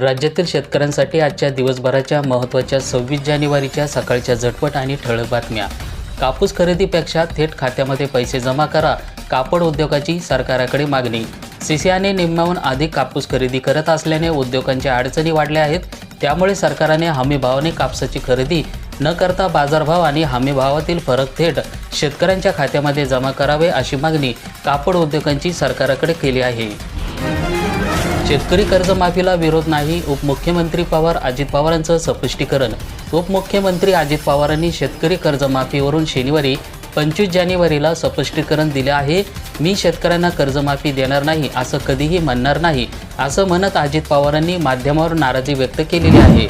राज्यातील शेतकऱ्यांसाठी आजच्या दिवसभराच्या महत्त्वाच्या सव्वीस जानेवारीच्या सकाळच्या झटपट आणि ठळक बातम्या. कापूस खरेदीपेक्षा थेट खात्यामध्ये पैसे जमा करा कापड उद्योगाची सरकाराकडे मागणी. सीसीआयने निम्म्याहून अधिक कापूस खरेदी करत असल्याने उद्योगांच्या अडचणी वाढल्या आहेत. त्यामुळे सरकारने हमीभावाने कापसाची खरेदी न करता बाजारभाव आणि हमीभावातील फरक थेट शेतकऱ्यांच्या खात्यामध्ये जमा करावे अशी मागणी कापड उद्योगांची सरकाराकडे केली आहे. शेतकरी कर्जमाफीला विरोध नाही उपमुख्यमंत्री पवार अजित पवारांचं स्पष्टीकरण. उपमुख्यमंत्री अजित पवारांनी शेतकरी कर्जमाफीवरून शनिवारी पंचवीस जानेवारीला स्पष्टीकरण दिले आहे मी शेतकऱ्यांना कर्जमाफी देणार नाही असं कधीही म्हणणार नाही असं म्हणत अजित पवारांनी माध्यमावर नाराजी व्यक्त केलेली आहे.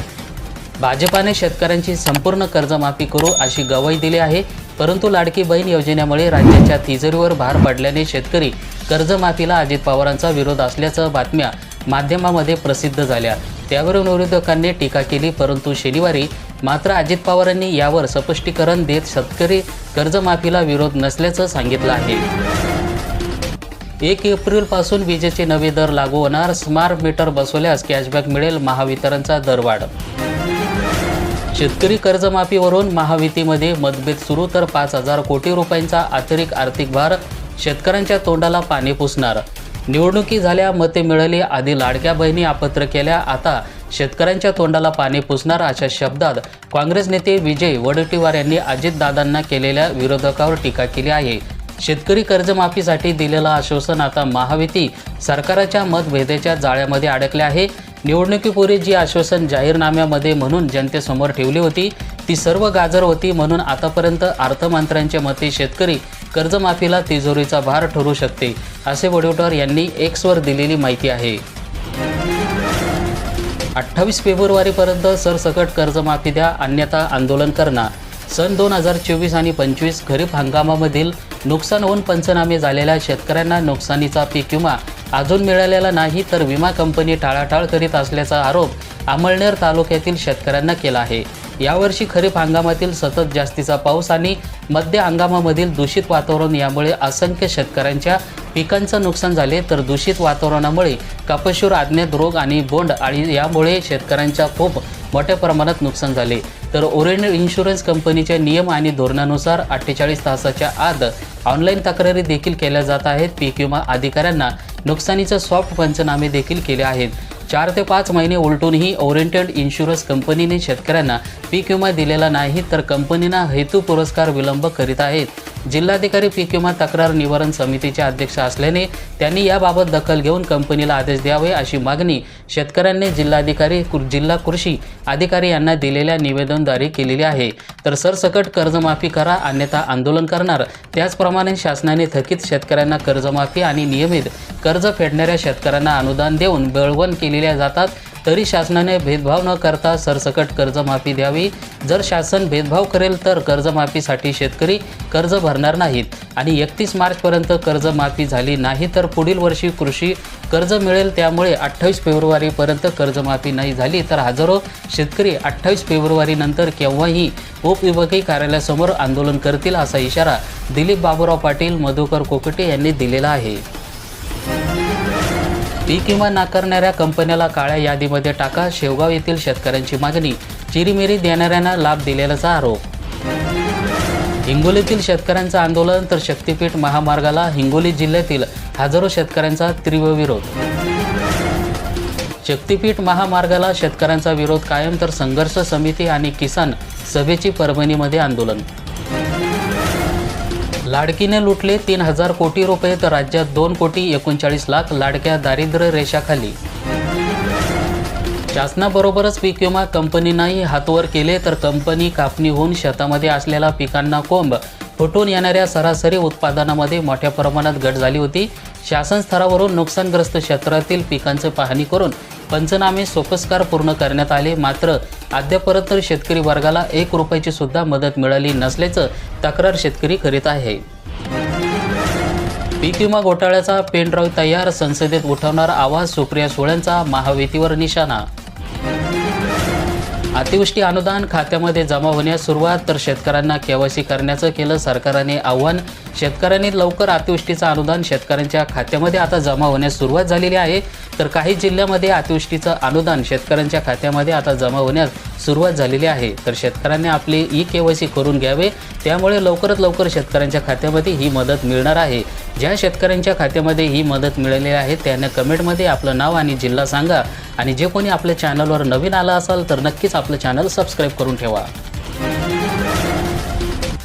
भाजपाने शेतकऱ्यांची संपूर्ण कर्जमाफी करू अशी गवाही दिली आहे परंतु लाडकी बहीण योजनेमुळे राज्याच्या तिजोरीवर भार पडल्याने शेतकरी कर्जमाफीला अजित पवारांचा विरोध असल्याचं बातम्या माध्यमामध्ये प्रसिद्ध झाल्या. त्यावरून विरोधकांनी टीका केली परंतु शनिवारी मात्र अजित पवारांनी यावर स्पष्टीकरण देत शेतकरी कर्जमाफीला विरोध नसल्याचं सांगितलं आहे. एक एप्रिलपासून विजेचे नवे दर लागू होणार. स्मार्ट मीटर बसवल्यास कॅशबॅक मिळेल महावितरणचा दरवाढ. शेतकरी कर्जमाफीवरून महावितीमध्ये मतभेद सुरू तर पाच हजार कोटी रुपयांचा अतिरिक्त आर्थिक भार शेतकऱ्यांच्या तोंडाला पाणी पुसणार. निवडणुकी झाल्या मते मिळाली आधी लाडक्या बहिणी आपत्र केल्या. आता शेतकऱ्यांच्या तोंडाला पाणी पुसणार अशा शब्दात काँग्रेस नेते विजय वडेट्टीवार यांनी अजितदादांना केलेल्या विरोधकावर टीका केली आहे. शेतकरी कर्जमाफीसाठी दिलेलं आश्वासन आता महायुती सरकारच्या मतभेदेच्या जाळ्यामध्ये अडकले आहे. निवडणुकीपूर्वी जी आश्वासन जाहीरनाम्यामध्ये म्हणून जनतेसमोर ठेवली होती ती सर्व गाजर होती म्हणून आतापर्यंत अर्थमंत्र्यांच्या मते शेतकरी कर्जमाफीला तिजोरीचा भार ठरू शकते असे वडेट्टीवार यांनी एक्सवर दिलेली माहिती आहे. अठ्ठावीस फेब्रुवारीपर्यंत सरसकट कर्जमाफी द्या अन्यथा आंदोलन करणार. सन दोन हजार चोवीस आणि पंचवीस खरीप हंगामामधील नुकसान होऊन पंचनामे झालेल्या शेतकऱ्यांना नुकसानीचा पीक विमा अजून मिळालेला नाही तर विमा कंपनी टाळाटाळ करीत असल्याचा आरोप अमळनेर तालुक्यातील शेतकऱ्यांना केला आहे. यावर्षी खरीप हंगामातील सतत जास्तीचा पाऊस आणि मध्य हंगामामधील दूषित वातावरण यामुळे असंख्य शेतकऱ्यांच्या पिकांचं नुकसान झाले तर दूषित वातावरणामुळे कपशूर आज्ञेत रोग आणि बोंड आणि यामुळे शेतकऱ्यांच्या खूप मोठ्या प्रमाणात नुकसान झाले. तर ओरिएंटल इन्शुरन्स कंपनीच्या नियम आणि धोरणानुसार अठ्ठेचाळीस तासाच्या आत ऑनलाईन तक्रारी देखील केल्या जात आहेत. पीक विमा अधिकाऱ्यांना नुकसानीचे सॉफ्ट पंचनामे देखील केले आहेत. चार ते पाच महिने उलटूनही ओरिएंटेड इन्शुरन्स कंपनीने शेतकऱ्यांना पीक विमा दिलेला नाही तर कंपनीना हेतू पुरस्कार विलंब करीत आहेत. जिल्हाधिकारी पीक विमा तक्रार निवारण समितीचे अध्यक्ष असल्याने त्यांनी याबाबत दखल घेऊन कंपनीला आदेश द्यावे अशी मागणी शेतकऱ्यांनी जिल्हाधिकारी जिल्हा कृषी अधिकारी यांना दिलेल्या निवेदनद्वारे केलेली आहे. तर सरसकट कर्जमाफी करा अन्यथा आंदोलन करणार. त्याचप्रमाणे शासनाने थकीत शेतकऱ्यांना कर्जमाफी आणि नियमित कर्ज फेडणाऱ्या शेतकऱ्यांना अनुदान देऊन बळवण केलेल्या जातात तरी शासनाने भेदभाव न करता सरसकट कर्जमाफी द्यावी. जर शासन भेदभाव करेल तर कर्जमाफीसाठी शेतकरी कर्ज भरणार नाहीत आणि एकतीस मार्चपर्यंत कर्जमाफी झाली नाही तर पुढील वर्षी कृषी कर्ज मिळेल. त्यामुळे अठ्ठावीस फेब्रुवारीपर्यंत कर्जमाफी नाही झाली तर हजारो शेतकरी अठ्ठावीस फेब्रुवारीनंतर केव्हाही उपविभागीय कार्यालयासमोर आंदोलन करतील असा इशारा दिलीप बाबूराव पाटील मधुकर कोकटे यांनी दिलेला आहे. पीक विमा नाकारणाऱ्या कंपन्याला काळ्या यादीमध्ये टाका शेवगाव येथील शेतकऱ्यांची मागणी. चिरीमिरी देणाऱ्यांना लाभ दिलेल्याचा आरोप. हिंगोलीतील शेतकऱ्यांचं आंदोलन तर शक्तीपीठ महामार्गाला हिंगोली जिल्ह्यातील हजारो शेतकऱ्यांचा तीव्र विरोध शक्तीपीठ महामार्गाला शेतकऱ्यांचा विरोध कायम तर संघर्ष समिती आणि किसान सभेची परभणीमध्ये आंदोलन. लाडकीने लुटले तीन हजार कोटी रुपये तर राज्यात दोन कोटी एकोणचाळीस लाख लाडक्या दारिद्र्य रेषाखाली. शासनाबरोबरच पीक विमा कंपनीनाही हातवर केले तर कंपनी कापणी होऊन शेतामध्ये असलेल्या पिकांना कोंब फुटून येणाऱ्या सरासरी उत्पादनामध्ये मोठ्या प्रमाणात घट झाली होती. शासन स्तरावरून नुकसानग्रस्त क्षेत्रातील पिकांची पाहणी करून पंचनामे सोपस्कार पूर्ण करण्यात आले. मात्र अद्यापर्यंत शेतकरी वर्गाला एक रुपयाची सुद्धा मदत मिळाली नसल्याचं तक्रार शेतकरी करीत आहे. पीक विमा घोटाळ्याचा पेनड्राईव्ह तयार संसदेत उठवणार आवाज सुप्रिया सुळ्यांचा महावेतीवर निशाणा. अतिवृष्टी अनुदान खात्यामध्ये जमा होण्यास सुरुवात तर शेतकऱ्यांना केवायसी करण्याचं केलं सरकारने आव्हान. शेतकऱ्यांनी लवकर अतिवृष्टीचं अनुदान शेतकऱ्यांच्या खात्यामध्ये आता जमा होण्यास सुरुवात झालेली आहे. तर काही जिल्ह्यामध्ये अतिवृष्टीचं अनुदान शेतकऱ्यांच्या खात्यामध्ये आता जमा होण्यास सुरुवात झालेली आहे. तर शेतकऱ्यांनी आपली ई के वाय सी करून घ्यावे. त्यामुळे लवकरात लवकर शेतकऱ्यांच्या खात्यामध्ये ही मदत मिळणार आहे. ज्या शेतकऱ्यांच्या खात्यामध्ये ही मदत मिळालेली आहे त्यांना कमेंटमध्ये आपलं नाव आणि जिल्हा सांगा. आणि जे कोणी आपल्या चॅनलवर नवीन आला असाल तर नक्कीच आपलं चॅनल सबस्क्राईब करून ठेवा.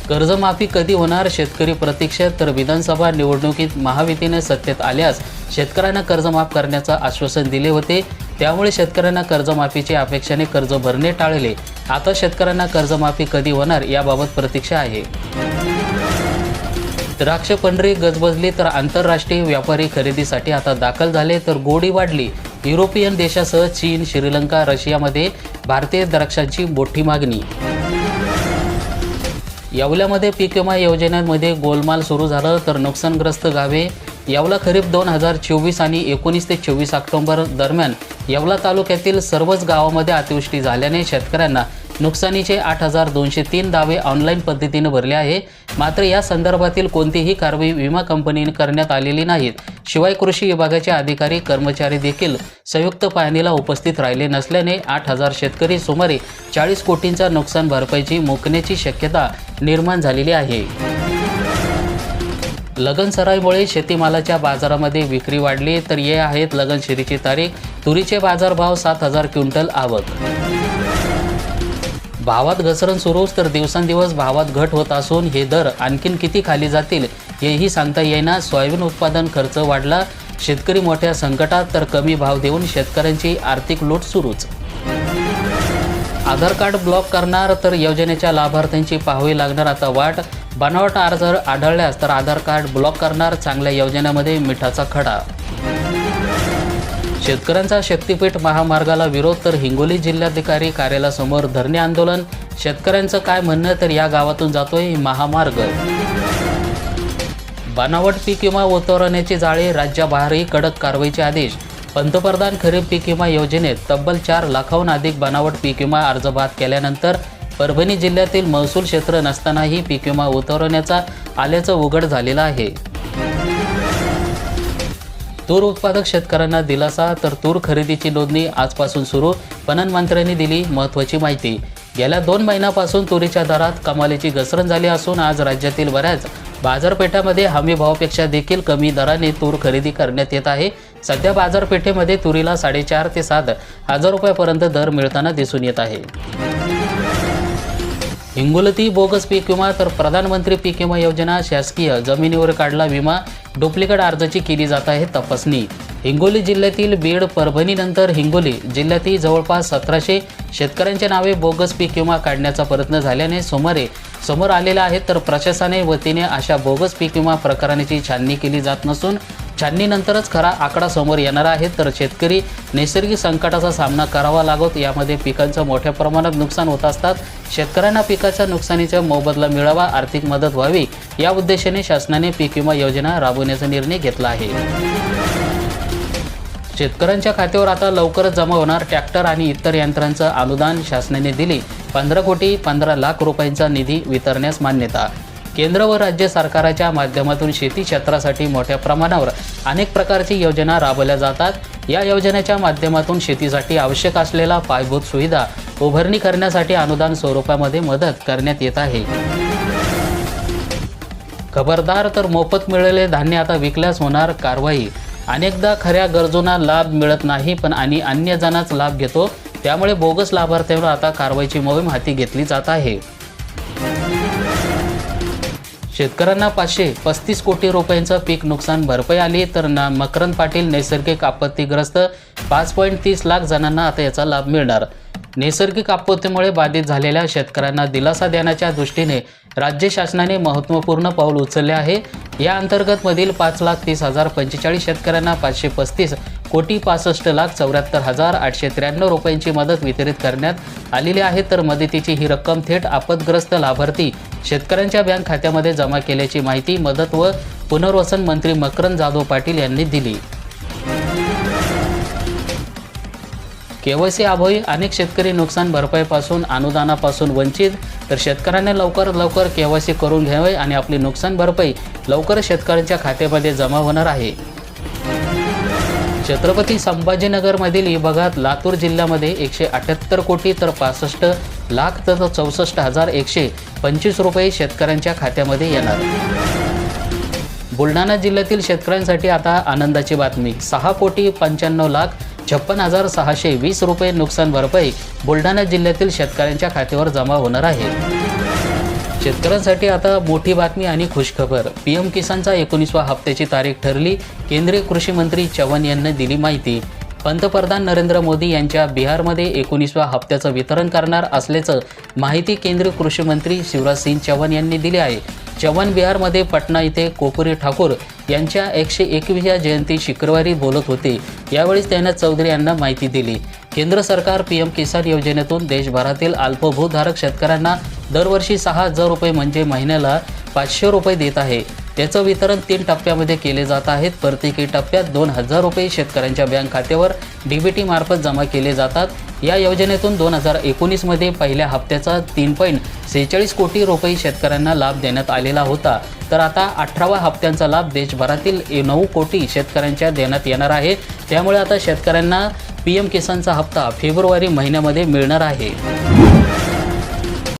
कर्जमाफी कधी होणार? शेतकरी प्रतीक्षेत तर विधानसभा निवडणुकीत महायुतीने सत्तेत आल्यास शेतकऱ्यांना कर्जमाफ करण्याचं आश्वासन दिले होते. त्यामुळे शेतकऱ्यांना कर्जमाफीची अपेक्षेने कर्ज भरणे टाळले. आता शेतकऱ्यांना कर्जमाफी कधी होणार याबाबत प्रतीक्षा आहे. द्राक्ष पंढरी गजबजली तर आंतरराष्ट्रीय व्यापारी खरेदीसाठी आता दाखल झाले तर गोडी वाढली. युरोपियन देशासह चीन श्रीलंका रशियामध्ये भारतीय द्राक्षांची मोठी मागणी येवल्यामध्ये पीक विमा योजनेमध्ये गोलमाल सुरू झालं तर नुकसानग्रस्त गावे येवला खरीप दोन हजार चोवीस आणि एकोणीस ते चोवीस ऑक्टोबर दरम्यान येवला तालुक्यातील सर्वच गावामध्ये अतिवृष्टी झाल्याने शेतकऱ्यांना नुकसानीचे आठ हजार दोनशे तीन दावे ऑनलाईन पद्धतीने भरले आहे. मात्र या संदर्भातील कोणतीही कारवाई विमा कंपनीने करण्यात आलेली नाहीत. शिवाय कृषी विभागाचे अधिकारी कर्मचारी देखील संयुक्त पाहणीला उपस्थित राहिले नसल्याने आठ हजार शेतकरी सुमारे चाळीस कोटींचा नुकसान भरपाईची मुकण्याची शक्यता निर्माण झालेली आहे. लगनसराईमुळे शेतीमालाच्या बाजारामध्ये विक्री वाढली तर ये आहेत लगनशिरीची तारीख. तुरीचे बाजारभाव सात हजार क्विंटल आवक. भावात घसरण सुरूच तर दिवसांदिवस भावात घट होत असून हे दर आणखीन किती खाली जातील हेही सांगता येईना. सोयाबीन उत्पादन खर्च वाढला शेतकरी मोठ्या संकटात तर कमी भाव देऊन शेतकऱ्यांची आर्थिक लूट सुरूच. आधार कार्ड ब्लॉक करणार तर योजनेच्या लाभार्थ्यांची पाहावी लागणार आता वाट. बनावट अर्ज आढळल्यास तर आधार कार्ड ब्लॉक करणार चांगल्या योजनेमध्ये मिठाचा खडा. शेतकऱ्यांचा शक्तीपीठ महामार्गाला विरोध तर हिंगोली जिल्हाधिकारी कार्यालयासमोर धरणे आंदोलन. शेतकऱ्यांचं काय म्हणणं तर या गावातून जातोय महामार्ग. बनावट पीक विमा उतरवण्याची जाळे राज्याबाहेरही कडक कारवाईचे आदेश. पंतप्रधान खरीप पीक विमा योजनेत तब्बल चार लाखाहून अधिक बनावट पीक विमा अर्ज बाद केल्यानंतर परभणी जिल्ह्यातील महसूल क्षेत्र नसतानाही पीक विमा उतरवण्याचा आल्याचं उघड झालेलं आहे. तूर उत्पादक शेतकऱ्यांना दिलासा तर तूर खरेदीची नोंदणी आजपासून सुरू पणन मंत्र्यांनी दिली महत्त्वाची माहिती. गेल्या दोन महिन्यापासून तुरीच्या दरात कमालीची घसरण झाली असून आज राज्यातील बऱ्याच बाजारपेठामध्ये हमी भावापेक्षा देखील कमी दराने तूर खरेदी करण्यात येत आहे. सध्या बाजारपेठेमध्ये तुरीला साडेचार ते सात हजार रुपयापर्यंत दर मिळताना दिसून येत आहे. हिंगोलती बोगस पीक विमा तर प्रधानमंत्री पीक विमा योजना शासकीय जमिनीवर काढला विमा डुप्लिकेट अर्जाची केली जात आहे तपासणी. हिंगोली जिल्ह्यातील बीड परभणीनंतर हिंगोली जिल्ह्यातील जवळपास सतराशे शेतकऱ्यांच्या नावे बोगस पीक विमा काढण्याचा प्रयत्न झाल्याने सुमारे समोर आलेला आहे तर प्रशासने वतीने अशा बोगस पीक विमा प्रकरणाची छाननी केली जात नसून छाननीनंतरच खरा आकडा समोर येणार आहे. तर शेतकरी नैसर्गिक संकटाचा सामना करावा लागत. यामध्ये पिकांचं मोठ्या प्रमाणात नुकसान होत असतात. शेतकऱ्यांना पिकाच्या नुकसानीचा मोबदला मिळावा आर्थिक मदत व्हावी या उद्देशाने शासनाने पीक विमा योजना राबवण्याचा निर्णय घेतला आहे. शेतकऱ्यांच्या खात्यावर आता लवकरच जमा होणार ट्रॅक्टर आणि इतर यंत्रांचं अनुदान शासनाने दिली. पंधरा कोटी पंधरा लाख रुपयांचा निधी वितरण्यास मान्यता केंद्र व राज्य सरकाराच्या माध्यमातून शेती क्षेत्रासाठी मोठ्या प्रमाणावर अनेक प्रकारची योजना राबवल्या जातात. या योजनेच्या माध्यमातून शेतीसाठी आवश्यक असलेला पायाभूत सुविधा उभारणी करण्यासाठी अनुदान स्वरूपामध्ये मदत करण्यात येत आहे. खबरदार तर मोफत मिळालेले धान्य आता विकल्यास होणार कारवाई. अनेकदा खऱ्या गरजूंना लाभ मिळत नाही पण आणि अन्य जणांच लाभ घेतो. त्यामुळे बोगस लाभार्थ्यांवर आता कारवाईची मोहीम हाती घेतली जात आहे. शेतकऱ्यांना पाचशे पस्तीस कोटी रुपयांचं पीक नुकसान भरपाई आली तर ना मकरंद पाटील नैसर्गिक आपत्तीग्रस्त पाच पॉईंट तीस लाख जणांना आता याचा लाभ मिळणार. नैसर्गिक आपत्तीमुळे बाधित झालेल्या शेतकऱ्यांना दिलासा देण्याच्या दृष्टीने राज्य शासनाने महत्त्वपूर्ण पाऊल उचलले आहे. या अंतर्गत मधील पाच लाख तीस हजार पंचेचाळीस शेतकऱ्यांना पाचशे पस्तीस कोटी पासष्ट लाख चौऱ्याहत्तर हजार आठशे त्र्याण्णव रुपयांची मदत वितरित करण्यात आलेली आहे. तर मदतीची ही रक्कम थेट आपदग्रस्त लाभार्थी शेतकऱ्यांच्या बँक खात्यामध्ये जमा केल्याची माहिती मदत व पुनर्वसन मंत्री मकरंद जाधव पाटील यांनी दिली. केवायसी अभावी अनेक शेतकरी नुकसान भरपाईपासून अनुदानापासून वंचित. तर शेतकऱ्यांनी लवकर लवकर केवायसी करून घ्यावे आणि आपली नुकसान भरपाई लवकर शेतकऱ्यांच्या खात्यामध्ये जमा होणार आहे. छत्रपती संभाजीनगरमधील विभागात लातूर जिल्ह्यामध्ये एकशे अठ्याहत्तर कोटी तर पासष्ट लाख तर चौसष्ट हजार एकशे पंचवीस रुपये शेतकऱ्यांच्या खात्यामध्ये येणार. बुलढाणा जिल्ह्यातील शेतकऱ्यांसाठी आता आनंदाची बातमी. सहा कोटी पंच्याण्णव लाख छप्पन हजार सहाशे वीस रुपये नुकसान भरपाई बुलढाणा जिल्ह्यातील शेतकऱ्यांच्या खात्यावर जमा होणार आहे. शेतकऱ्यांसाठी आता मोठी बातमी आणि खुशखबर. पी एम किसानचा एकोणीसवा हप्त्याची तारीख ठरली. केंद्रीय कृषी मंत्री चव्हाण यांनी दिली माहिती. पंतप्रधान नरेंद्र मोदी यांच्या बिहारमध्ये एकोणीसव्या हप्त्याचं वितरण करणार असल्याचं माहिती केंद्रीय कृषी मंत्री शिवराज सिंग चौहान यांनी दिली आहे. चव्हाण बिहारमध्ये पटना इथे कोपुरी ठाकूर यांच्या एकशे एकविसव्या जयंती शुक्रवारी बोलत होते. यावेळी त्यांना चौधरी यांना माहिती दिली. केंद्र सरकार पी एम किसान योजनेतून देशभरातील अल्पभूधारक शेतकऱ्यांना दरवर्षी सहा हजार रुपये म्हणजे महिन्याला पाचशे रुपये देत आहे. त्याचं वितरण तीन टप्प्यामध्ये केले जात आहेत. प्रत्येकी टप्प्यात दोन हजार रुपये शेतकऱ्यांच्या बँक खात्यावर डी बी टीमार्फत जमा केले जातात. या योजनेतून दोन हजार एकोणीसमध्ये पहिल्या हप्त्याचा तीन पॉईंट सेहेचाळीस कोटी रुपये शेतकऱ्यांना लाभ देण्यात आलेला होता. तर आता अठरावा हप्त्यांचा लाभ देशभरातील नऊ कोटी शेतकऱ्यांच्या देण्यात येणार आहे. त्यामुळे आता शेतकऱ्यांना पी एम किसानचा हप्ता फेब्रुवारी महिन्यामध्ये मिळणार आहे.